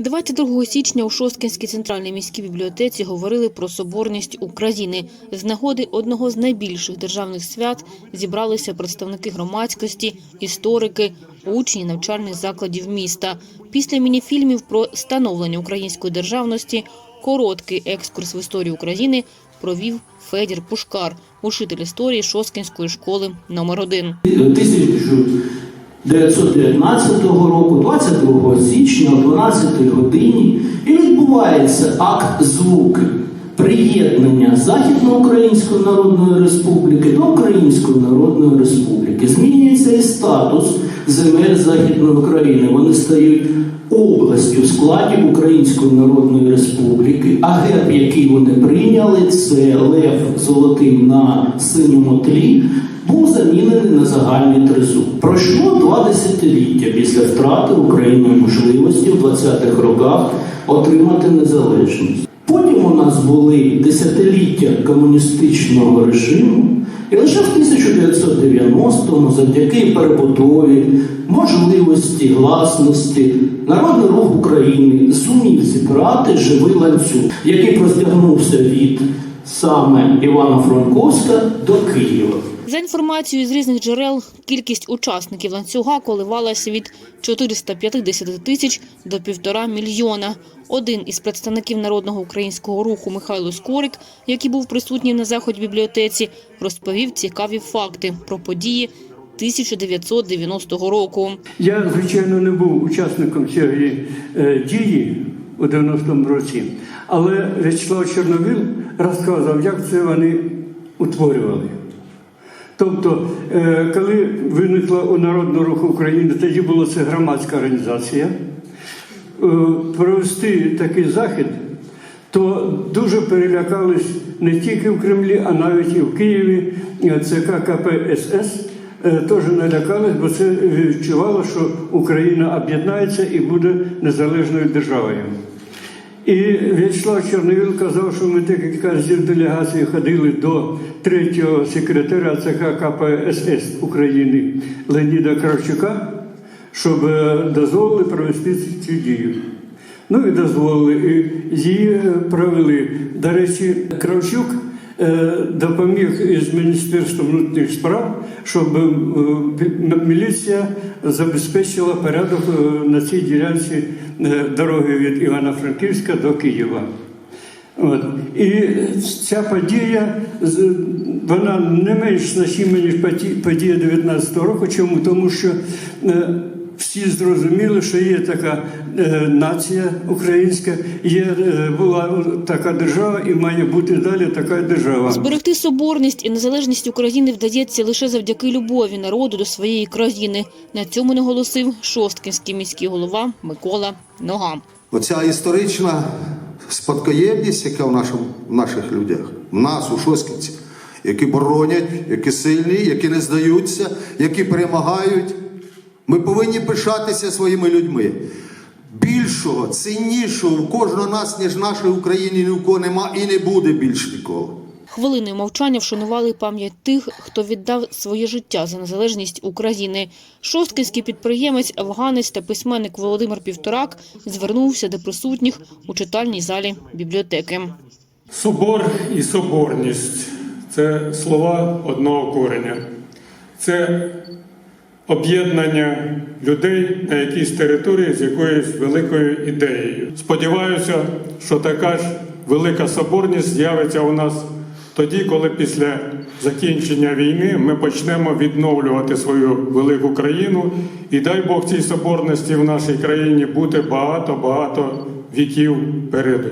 22 січня у Шосткинській центральній міській бібліотеці говорили про соборність України. З нагоди одного з найбільших державних свят зібралися представники громадськості, історики, учні навчальних закладів міста. Після мініфільмів про становлення української державності короткий екскурс в історію України провів Федір Пушкар, учитель історії Шосткинської школи номер 1 1919 року, 22 січня о 12 годині, і відбувається акт звуки приєднання Західноукраїнської Народної Республіки до Української Народної Республіки. Змінюється і статус земель Західної України. Вони стають областю в складі Української Народної Республіки. А герб, який вони прийняли, це лев золотий на синьому тлі, був замінений на загальний тризуб. Пройшло два десятиліття після втрати Україною можливості в 20-х роках отримати незалежність. Потім у нас були десятиліття комуністичного режиму, і лише в 1990-му, завдяки перебудові, можливості, гласності, Народний рух України зумів зібрати живий ланцюг, який простягнувся від саме Івано-Франковська до Києва. За інформацією з різних джерел, кількість учасників ланцюга коливалася від 450 тисяч до півтора мільйона. Один із представників народного українського руху Михайло Скорик, який був присутній на заході бібліотеці, розповів цікаві факти про події 1990 року. Я, звичайно, не був учасником цієї е, дії у 90-му році, але В'ячеслав Чорновіл розказав, як це вони утворювали. Тобто, е, коли виникла у Народного руху України, тоді була це громадська організація, е, провести такий захід, то дуже перелякались не тільки в Кремлі, а навіть і в Києві е, ЦК КПСС теж налякались, бо це відчувало, що Україна об'єднається і буде незалежною державою. І В'ячеслав Чорновіл казав, що ми декілька разів делегації ходили до третього секретаря ЦК КПСС України Леоніда Кравчука, щоб е, дозволили провести цю- дію. Ну і дозволили, і її е, провели. До речі, Кравчук допоміг із Міністерством внутрішніх справ, щоб е, міліція забезпечила порядок е, на цій ділянці е, дороги від Івано-Франківська до Києва. От. І ця подія вона не менш значима, ніж подія 19-го року. Чому? Тому що е, всі зрозуміли, що є така е, нація українська, є, е, була така держава і має бути далі така держава. Зберегти соборність і незалежність України вдається лише завдяки любові народу до своєї країни. На цьому наголосив Шосткинський міський голова Микола Нога. Оця історична спадкоємність, яка в, нашому, в наших людях, в нас, у Шосківці, які боронять, які сильні, які не здаються, які перемагають. Ми повинні пишатися своїми людьми. Більшого, ціннішого в кожного нас, ніж в нашій Україні, ні в кого нема і не буде більш ніколи. Хвилиною мовчання вшанували пам'ять тих, хто віддав своє життя за незалежність України. Шосткинський підприємець, афганець та письменник Володимир Півторак звернувся до присутніх у читальній залі бібліотеки. Собор і соборність це слова одного кореня. Це об'єднання людей на якійсь території з якоюсь великою ідеєю. Сподіваюся, що така ж велика соборність з'явиться у нас тоді, коли після закінчення війни ми почнемо відновлювати свою велику країну. І дай Бог цій соборності в нашій країні бути багато-багато віків переду.